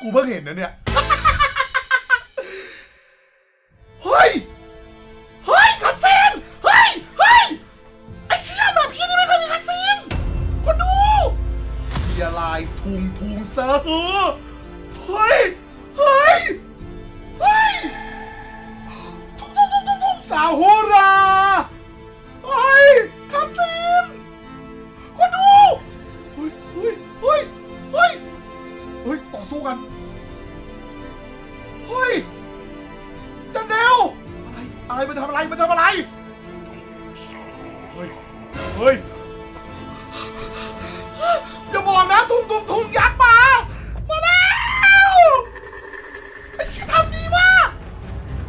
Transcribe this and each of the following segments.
กูเพิ่งเห็นนะเนี่ย มันทำอะไรมันทำอะไร เฮ้ย เฮ้ย อย่าบอกนะทุ่งทุ่งทุ่งยักษ์มา มาแล้วไอ้ชิทำดีมาก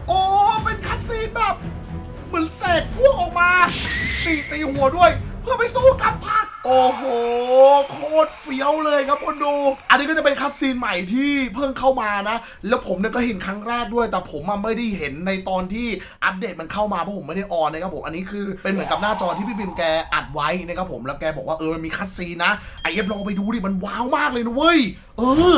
โอ้ เป็นคัตซีนแบบ เหมือนเสกพวกออกมา ตีตีหัวด้วย เพื่อไปสู้กับพา โอ้โห โคตรเฟี้ยวเลยครับคนดู อันนี้ก็จะเป็นคัตซีนใหม่ที่เพิ่งเข้ามานะ แล้วผมเนี่ยก็เห็นครั้งแรกด้วย แต่ผมมันไม่ได้เห็นในตอนที่อัปเดตมันเข้ามาเพราะผมไม่ได้ออนนะครับผมอันนี้คือเป็นเหมือนกับหน้าจอที่พี่บิมแกอัดไว้นะครับผมแล้วแกบอกว่าเออมันมีคัตซีนนะไอเอฟลองไปดูดิมันว้าวมากเลยนะเว้ยเออ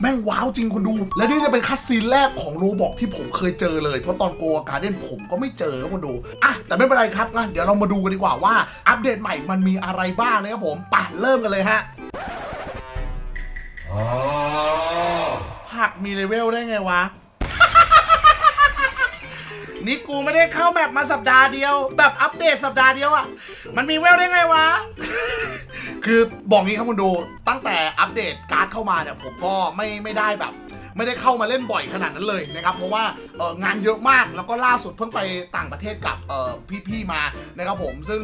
แม่งว้าวจริงคนดู และนี่จะเป็นคัตซีนแรกของโรบอกที่ผมเคยเจอเลย เพราะตอนโกอาการเด่นผมก็ไม่เจอครับคนดูอะแต่ไม่เป็นไรครับงั้นเดี๋ยวเรามาดูกันดีกว่าว่าอัปเดตใหม่มันมีอะไรบ้างนะครับผมไปเริ่มกันเลยฮะผักมีเลเวลได้ไงวะ นี่กูไม่ได้เข้าแมปมาสัปดาห์เดียว แบบอัปเดตสัปดาห์เดียวอะ่ะ มันมีเวลได้ไงวะ คือบอกงี้ครับคุณดู ตั้งแต่อัปเดตการ์ดเข้ามาเนี่ยผมก็ไม่ไม่ได้แบบไม่ได้เข้ามาเล่นบ่อยขนาดนั้นเลยนะครับเพราะว่าเอองานเยอะมากแล้วก็ล่าสุดเพิ่งไปต่างประเทศกับเออพี่ๆมานะครับผมซึ่ง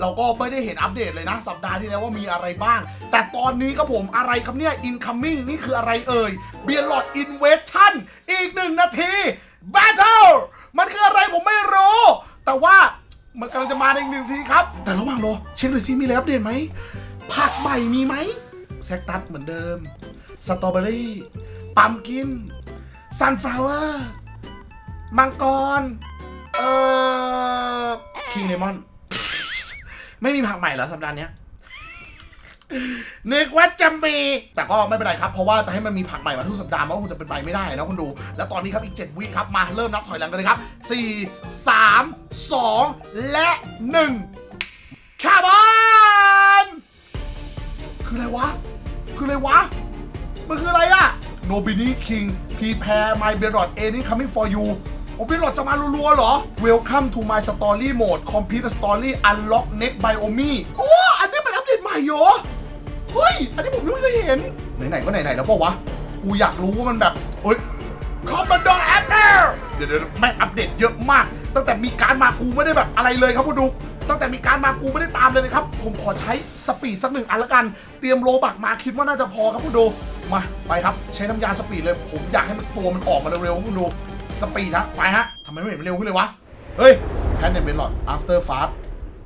เราก็ไม่ได้เห็นอัปเดตเลยนะ สัปดาห์ที่แล้วว่ามีอะไรบ้าง แต่ตอนนี้ครับผมอะไรครับเนี่ย incoming นี่คืออะไรเอ่ยเบียร์ลอดอินเวชั่นอีกหนึ่งนาที Battle มันคืออะไรผมไม่รู้ แต่ว่ามันกำลังจะมาในอีกหนึ่งทีครับ แต่ระหว่างรอเช็คหน่อยสิมีอะไรอัปเดตไหมผักใหม่มีไหมแซกตัสเหมือนเดิม สตรอเบอรี่ปัมกิน ซันฟลาวเวอร์ มังกร เอ่อ คิงเลมอน ไม่มีผักใหม่เหรอสัปดาห์เนี้ย นึกว่าจะมีแต่ก็ไม่เป็นไรครับ เพราะว่าจะให้มันมีผักใหม่มาทุกสัปดาห์มันก็คงจะเป็นไปไม่ได้นะคุณดู แล้วตอนนี้ครับอีก 7 วิครับมาเริ่มนับถอยหลังกันเลยครับ 4 3 2 และ 1คาร์บอนคืออะไรวะ คืออะไรวะ มันคืออะไรอะ Nobini King Prepare My b e r o t Any Coming for You โอ้ b e r o t จะมารัวๆเหรอ Welcome to my story mode complete story Unlock next Biomi โอ้ อันนี้เป็นอัปเดตใหม่เหรอ เฮ้ย อันนี้ผมยังไม่เคยเห็น ไหนๆก็ไหนๆแล้วปล่าวะ กูอยากรู้ว่ามันแบบเฮ้ย Commodore Apple เดี๋ยวเดี๋ยวแม่งอัปเดตเยอะมาก ตั้งแต่มีการมากูไม่ได้แบบอะไรเลยครับคุณดู ตั้งแต่มีการมากูไม่ได้ตามเลยนะครับ ผมขอใช้สปีดสักหนึ่งอันละกัน เตรียมโลบักมาคิดว่าน่าจะพอครับคุณดู มา ไปครับ ใช้น้ำยาสปีดเลย ผมอยากให้มันตัวมันออกมาเร็วๆครับคุณดู สปีดนะ ไปฮะทำไมไม่เห็นมันเร็วขึ้นเลยวะ เฮ้ยแพนเดนเบลลอด after fast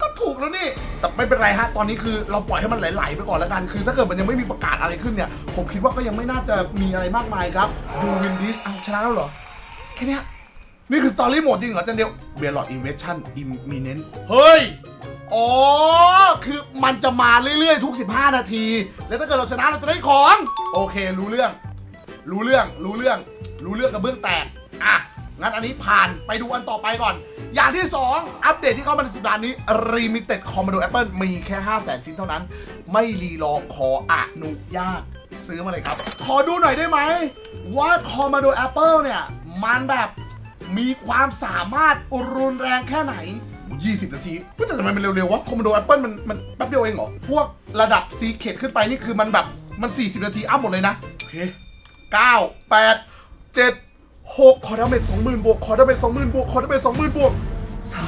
ก็ถูกแล้วนี่ แต่ไม่เป็นไรฮะ ตอนนี้คือเราปล่อยให้มันไหลๆไปก่อนแล้วกัน คือ ถ้าเกิดมันยังไม่มีประกาศอะไรขึ้นเนี่ย ผมคิดว่าก็ยังไม่น่าจะมีอะไรมากมายครับ ดูวินดิสเอาชนะแล้วเหรอ แค่เนี้ยนี่คือสตอรี่โหมดจริงเหรอจันเดียวเบียร์ลอดอินเวชั่นอิมมีเนนเฮ้ย อ๋อ คือมันจะมาเรื่อยๆ ทุก 15 นาที แล้วถ้าเกิดเราชนะเราจะได้ของ โอเค รู้เรื่อง รู้เรื่อง รู้เรื่อง รู้เรื่องกับเบื้องแตก อะ งั้นอันนี้ผ่าน ไปดูอันต่อไปก่อน อย่างที่ 2 อัปเดตที่เข้ามาในสัปดาห์นี้ Limited Commodore Apple มีแค่ 5 0 0 0 0 0 ชิ้นเท่านั้น ไม่รีรอขออนุญาตซื้อมาเลยครับ ขอดูหน่อยได้ไหม ว่า Commodore Apple เนี่ย มันแบบมีความสามารถรุนแรงแค่ไหน 20 นาทีเฮ้ยแต่ทำไมมันเร็วๆวะ Commodore Apple มันมันแป๊บเดียวเองเหรอ พวกระดับ Secret ขึ้นไปนี่คือมันแบบมัน 40 นาทีอัพหมดเลยนะโอเค9 8 7 6ขอดาเมจ20,000บวกขอดาเมจ20,000บวกขอดาเมจ20,000บวก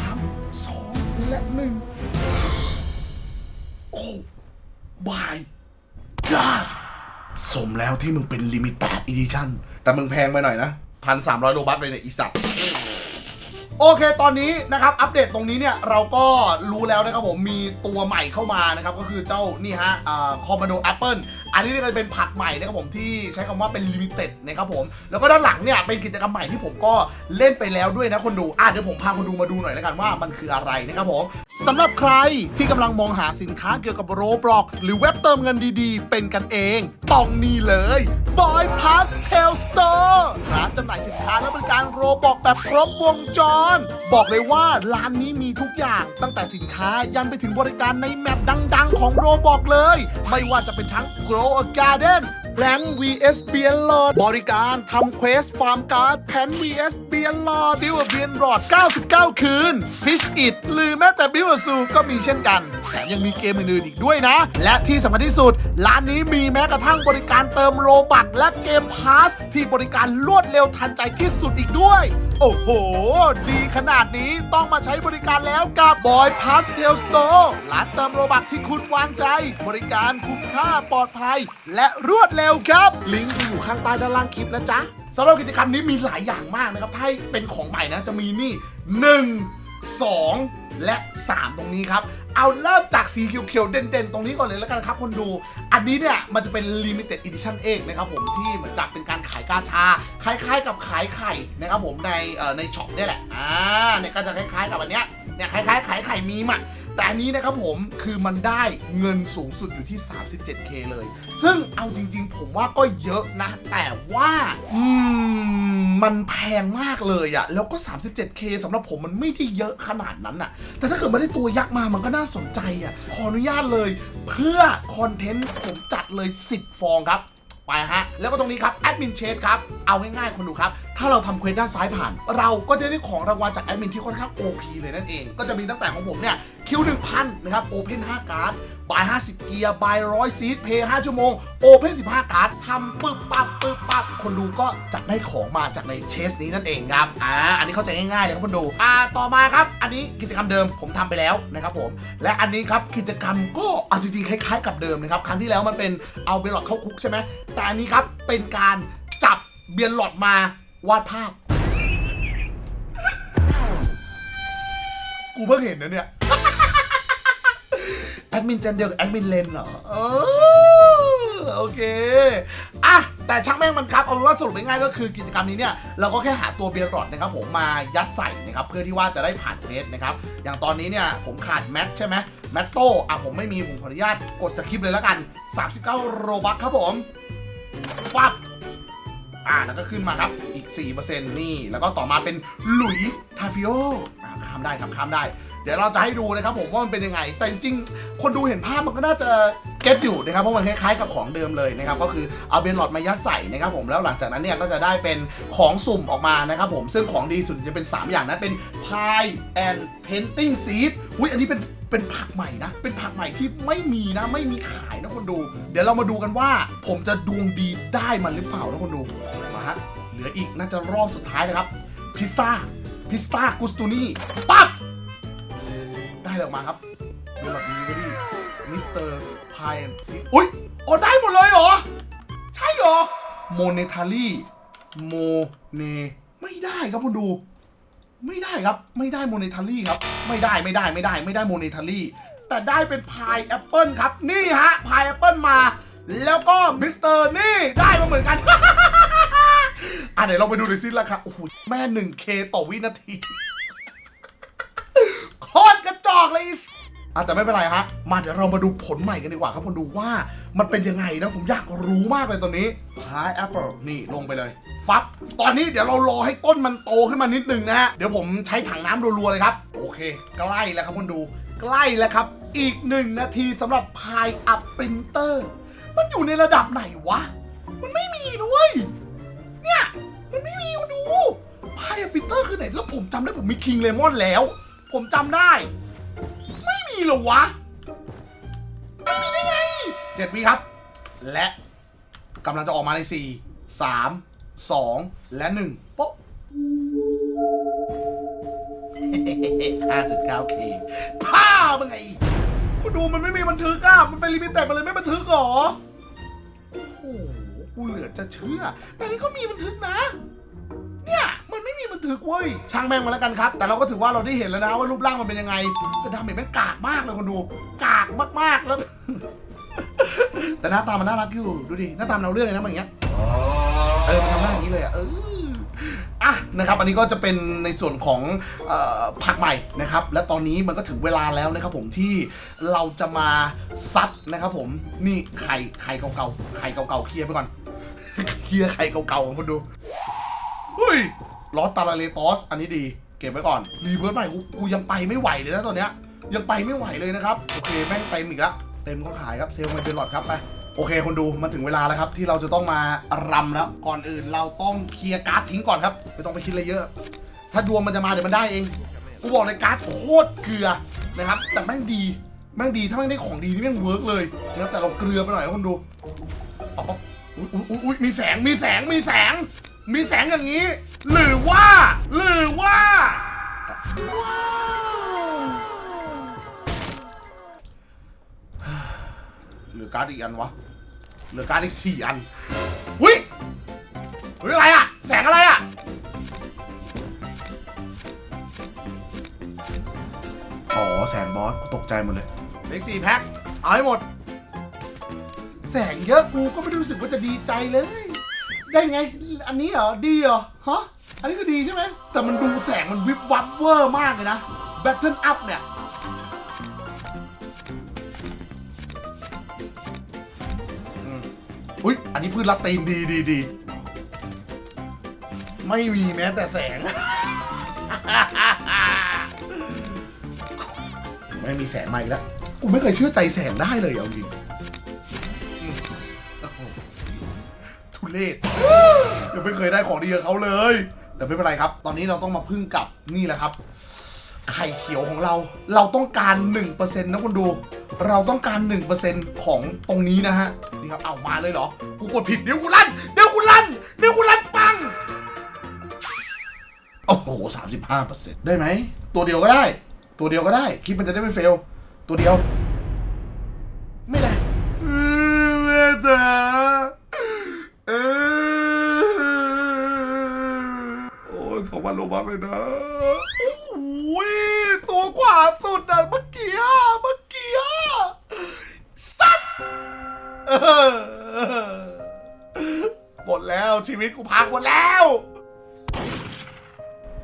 3 2และ1โอ้บายกาสมแล้วที่มึงเป็นลิมิเต็ดอีดิชั่นแต่มึงแพงไปหน่อยนะพันสามร้อยโลบัคเลยเนี่ยอีสัตว์โอเค ตอนนี้นะครับ อัปเดตตรงนี้เนี่ย เราก็รู้แล้วนะครับผม มีตัวใหม่เข้ามานะครับ ก็คือเจ้านี่ฮะคอ่า Commodore Apple อันนี้ก็จะเป็นผักใหม่นะครับผมที่ใช้คำว่าเป็นลิมิเต็ดนะครับผมแล้วก็ด้านหลังเนี่ยเป็นกิจกรรมใหม่ที่ผมก็เล่นไปแล้วด้วยนะคนดูอะเดี๋ยวผมพาคนดูมาดูหน่อยแล้วกันว่ามันคืออะไรนะครับผมสำหรับใครที่กำลังมองหาสินค้าเกี่ยวกับโรบล็อกหรือเว็บเติมเงินดีๆ เป็นกันเองต้องนี่เลย Boy Pastel Store ร้านจำหน่ายสินค้าและบริการโรบล็อกแบบครบวงจร บอกเลยว่าร้านนี้มีทุกอย่าง ตั้งแต่สินค้ายันไปถึงบริการในแมปดัง ๆ ของโรบล็อกเลย ไม่ว่าจะเป็นทั้ง Grow a Garden แ a ง vs เบียนหลอด บริการทำเควสฟาร์มการ์ดแพน vs เบียนหลอดดิวเบียนหลอด 99 คืน Fish It หรือแม้แต่บิวซูก็มีเช่นกันแถมยังมีเกมอื่นๆอีกด้วยนะ และที่สำคัญที่สุด ร้านนี้มีแม้กระทั่งบริการเติมโลบักและเกมพาสที่บริการรวดเร็วทันใจที่สุดอีกด้วย โอ้โห ดีขนาดนี้ต้องมาใช้บริการแล้วกับ Boy Pastel Store ร้านเติมโลบักที่คุณวางใจ บริการคุ้มค่าปลอดภัย และรวดเร็วครับ ลิงก์จะอยู่ข้างใต้ด้านล่างคลิปนะจ๊ะสำหรับกิจกรรมนี้มีหลายอย่างมากนะครับ ถ้าเป็นของใหม่นะจะมีนี่ 1 2 และ 3 ตรงนี้ครับ เอาเริ่มจากสีเขียวๆ เด่นๆ ตรงนี้ก่อนเลยแล้วกันครับคนดู อันนี้เนี่ย มันจะเป็น limited edition เองนะครับผมที่เหมือนกับเป็นการขายกาชา คล้ายๆ กับขายไข่นะครับผมในในช็อปเนี่ยแหละ อ่าเนี่ยก็จะคล้ายๆ กับอันเนี้ยเนี่ยคล้ายๆขายไข่มีมอะ แต่อันนี้นะครับผมคือมันได้เงินสูงสุดอยู่ที่ 37k เลย ซึ่งเอาจริงๆ ผมว่าก็เยอะนะ แต่ว่าอืมมันแพงมากเลยอะแล้วก็ 37k สำหรับผมมันไม่ได้เยอะขนาดนั้นอะแต่ถ้าเกิดไม่ได้ตัวยักษ์มามันก็น่าสนใจอะขออนุญาตเลย เพื่อคอนเทนต์ผมจัดเลย 10 ฟองครับไปฮะ แล้วก็ตรงนี้ครับ แอดมินเชฟครับ เอาง่ายๆคนดูครับ ถ้าเราทำเควสด้านซ้ายผ่าน เราก็จะได้ของรางวัลจากแอดมินที่ค่อนข้าง OP เลยนั่นเอง ก็จะมีตั้งแต่ของผมเนี่ย คิว1,000นะครับโอเพน5การ์ดบาย 50 เกียร์บายร้อยซีดเพย์5ชั่วโมง โอเพน15 การ์ดทำปึ๊บปั๊บปึ๊บปั๊บคนดูก็จะได้ของมาจากในเชสนี้นั่นเองครับ อ่า อันนี้เข้าใจง่ายๆเลยครับคนดู อ่า ต่อมาครับ อันนี้กิจกรรมเดิมผมทำไปแล้วนะครับผม และอันนี้ครับกิจกรรมก็เอาจริงๆคล้ายๆกับเดิมนะครับ ครั้งที่แล้วมันเป็นเอาเบลลอดเข้าคุกใช่ไหม แต่อันนี้ครับเป็นการจับเบียนหลอดมาวาดภาพ กูเพิ่งเห็นนะเนี่ย ดมินเจนเดียวกับแอดมินเลนเหรอเออโอเคอะแต่ช่างแม่งมันครับเอาเป็นว่าสรุปง่ายๆก็คือกิจกรรมนี้เนี่ยเราก็แค่หาตัวเบียร์รอดนะครับผมมายัดใส่นะครับเพื่อที่ว่าจะได้ผ่านเทสนะครับอย่างตอนนี้เนี่ยผมขาดแมทใช่ไหมแมตโต้อะผมไม่มีผมขออนุญาตกดสคริปต์เลยแล้วกัน 39 โรบัคครับผมฟับอ่าแล้วก็ขึ้นมาครับอีก 4%นี่ แล้วก็ต่อมาเป็นหลุยทาฟิโออ่าข้ามได้ครับข้ามได้ เดี๋ยวเราจะให้ดูนะครับผมว่ามันเป็นยังไง แต่จริงๆคนดูเห็นภาพมันก็น่าจะเก็ตอยู่นะครับเพราะมันคล้ายๆกับของเดิมเลยนะครับก็คือเอาเบนหลอดมายัดใส่นะครับผมแล้วหลังจากนั้นเนี่ยก็จะได้เป็นของสุ่มออกมานะครับผมซึ่งของดีสุดจะเป็น 3 อย่างนั้นเป็น Pie and Painting Seed อุ้ยอันนี้เป็นเป็นผักใหม่นะ เป็นผักใหม่ที่ไม่มีนะ ไม่มีขายนะคนดู เดี๋ยวเรามาดูกันว่า ผมจะดวงดีได้มันหรือเปล่านะคนดู มาฮะ เหลืออีกน่าจะรอบสุดท้ายนะครับ พิซซ่า พิซซ่ากุสตูนี่ปั๊บ ได้เลยออกมาครับเดลอดดีเวอรี่มิสเตอร์พายซีอุ้ยโอ้ได้หมดเลยเหรอ ใช่เหรอโมเนทารี่โมเนไม่ได้ครับคุณดู ไม่ได้ครับ ไม่ได้โมเนทารี่ครับ ไม่ได้ไม่ได้ไม่ได้ ไม่ได้โมเนทารี่แต่ได้เป็นพายแอปเปิลครับ นี่ฮะพายแอปเปิลมา แล้วก็มิสเตอร์นี่ได้มาเหมือนกันอะเดี๋ยวเราไปดูหน่อยซิราคาโอ้โหแม่ 1K ต่อวินาที อกเลยอะแต่ไม่เป็นไรฮะ มาเดี๋ยวเรามาดูผลใหม่กันดีกว่าครับคนดูว่ามันเป็นยังไงนะผมอยากรู้มากเลยตอนนี้พายแอปเปิลนี่ลงไปเลยฟับตอนนี้เดี๋ยวเรารอให้ต้นมันโตขึ้นมานิดนึงนะฮะเดี๋ยวผมใช้ถังน้ำรัวๆเลยครับ โอเค ใกล้แล้วครับคนดู ใกล้แล้วครับ อีกหนึ่งนาทีสำหรับพายอัพปรินเตอร์ มันอยู่ในระดับไหนวะ มันไม่มีด้วยเนี่ยมันไม่มีดูพายอัพปรินเตอร์คือไหนแล้วผมจำได้ผมมีคิงเลมอนแล้ว ผมจำได้ ม่มีเหรอวะ ไม่มีได้ไงเจ็ดวิครับ และกำลังจะออกมาในสี่สามสองและหนึ่งโป๊ะห้าจุดเก้าเคพ้ามันไงคุณดูมันไม่มีบันทึกอะ มันเป็นลิมิตแต่มันเลยไม่บันทึกหรอ โอ้โห กูเหลือจะเชื่อ แต่นี่ก็มีบันทึกนะึกเว้ยช่างแม่งมาแล้วกันครับ แต่เราก็ถือว่าเราได้เห็นแล้วนะว่ารูปร่างมันเป็นยังไงแต่ดาเมจแม่งกากมากเลยคนดูกากมากๆแล้ว แต่หน้าตามันน่ารักอยู่ดูดิหน้าตามเอาเรื่องเลยนะมันอย่างเงี้ยเออมันทำหน้าอย่างนี้เลยอะเอออะนะครับอันนี้ก็จะเป็นในส่วนของออผักใหม่นะครับ และตอนนี้มันก็ถึงเวลาแล้วนะครับผมที่เราจะมาซัดนะครับผมนี่ไข่ไข่เก่าๆไข่เก่าๆเคลียร์ไปก่อนเคลียร์ไข่เก่าๆของคนดูเฮ้ย ลอสตาราเลตอสอันนี้ดี เก็บไว้ก่อน รีเวิร์สใหม่กูกูยังไปไม่ไหวเลยนะตอนเนี้ยยังไปไม่ไหวเลยนะครับ โอเคแม่งเต็มอีกแล้วเต็มก็ขายครับเซลล์มาเดลอดครับไปโอเคคนดูมันถึงเวลาแล้วครับ ที่เราจะต้องมารำแล้ว ก่อนอื่นเราต้องเคลียร์การ์ดทิ้งก่อนครับไม่ต้องไปคิดอะไรเยอะ ถ้าดวงมันจะมาเดี๋ยวมันได้เองกูบอกเลยการ์ดโคตรเกลือนะครับ แต่แม่งดีแม่งดีถ้าแม่งได้ของดีนี่แม่งเวิร์กเลยนะครับแต่เราเกลือไปหน่อยคนดูอ๋ออุ๊ยอุ๊ยอุ๊ยอุ๊ยมีแสงมีแสงมีแสง มีแสงอย่างนี้ หรือว่า หรือว่าว้าวเหลือการ์ดอีกอันวะเหลือการ์ดอีกสี่อันวิเฮ้ยอะไรอะแสงอะไรอะอ๋อแสงบอสกูตกใจหมดเลยเลขสี่แพ็คเอาให้หมด แสงเยอะกูก็ไม่ได้รู้สึกว่าจะดีใจเลย ได้ไง อันนี้เหรอ ดีเหรอ ฮะ อันนี้ก็ดีใช่ไหม แต่มันดูแสงมันวิบวับเวอร์มากเลยนะแบตเทิลอัพเนี่ย อุ้ย อันนี้พืชละตีนดีดีดี ไม่มีแม้แต่แสง ไม่มีแสงมาอีกแล้ว กูไม่เคยเชื่อใจแสงได้เลยเอาจริง เรศยังไม่เคยได้ของดีกับเขาเลย แต่ไม่เป็นไรครับ ตอนนี้เราต้องมาพึ่งกับนี่แหละครับ ไข่เขียวของเรา เราต้องการ 1%นะคุณดู เราต้องการ 1%ของตรงนี้นะฮะ นี่ครับ เอามาเลยเหรอ กูกดผิดเดี๋ยวกูลั่นเดี๋ยวกูลั่นเดี๋ยวกูลั่นปัง โอ้โห35%ได้ไหม ตัวเดียวก็ได้ ตัวเดียวก็ได้ คลิปมันจะได้ไม่เฟล ตัวเดียว ไม่ได้แม่จ๋าเออโอ้ ยสองพันะโอ้ยตัวขวาสุดอะเมื่อกี้อะเมื่อกี้อะสัตว์เออหมดแล้วชีวิตกูพังหมดแล้ว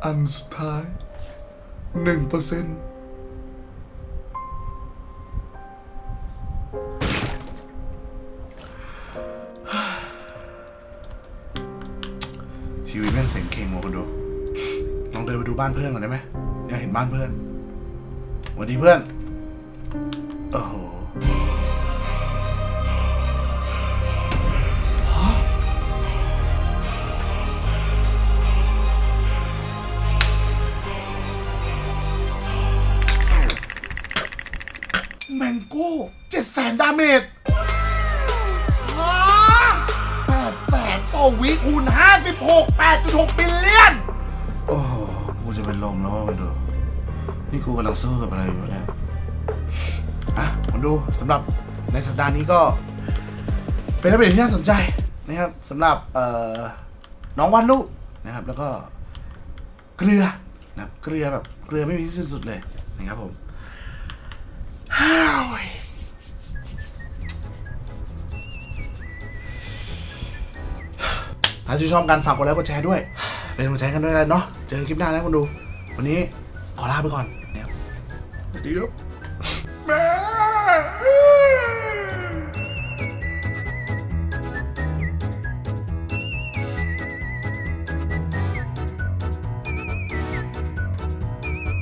อันสุดท้ายหนึ่งเปอร์เซ็นต์ องเดินไปดูบ้านเพื่อนก่อนได้ไหมอยากเห็นบ้านเพื่อนสวัสดีเพื่อนโอ้โหฮะแมงโก้เจ็ดแสนดาเมจฮะแปดแสนต่อวิคูณห้าสิบหกแปดจุดหกบิลเลียนโอ้โหกู จะเป็นลมแล้วว่ามันดู นี่กูกำลังสู้กับอะไรอยู่เนี่ยอะมันดูสำหรับในสัปดาห์นี้ก็ เป็นอัปเดตที่น่าสนใจนะครับสำหรับเอ่อน้องวาดรูปนะครับ แล้วก็เกลือนะเกลือแบบเกลือไม่มีที่สิ้นสุดเลยนะครับผมฮ้าวถ้าชื่นชอบกันฝากกดไลค์กดแชร์ด้วย เป็นกำลังใจกันด้วยกันเนาะเจอคลิปหน้านะคุณดู วันนี้ขอลาไปก่อนนะครับสวัสดีครับ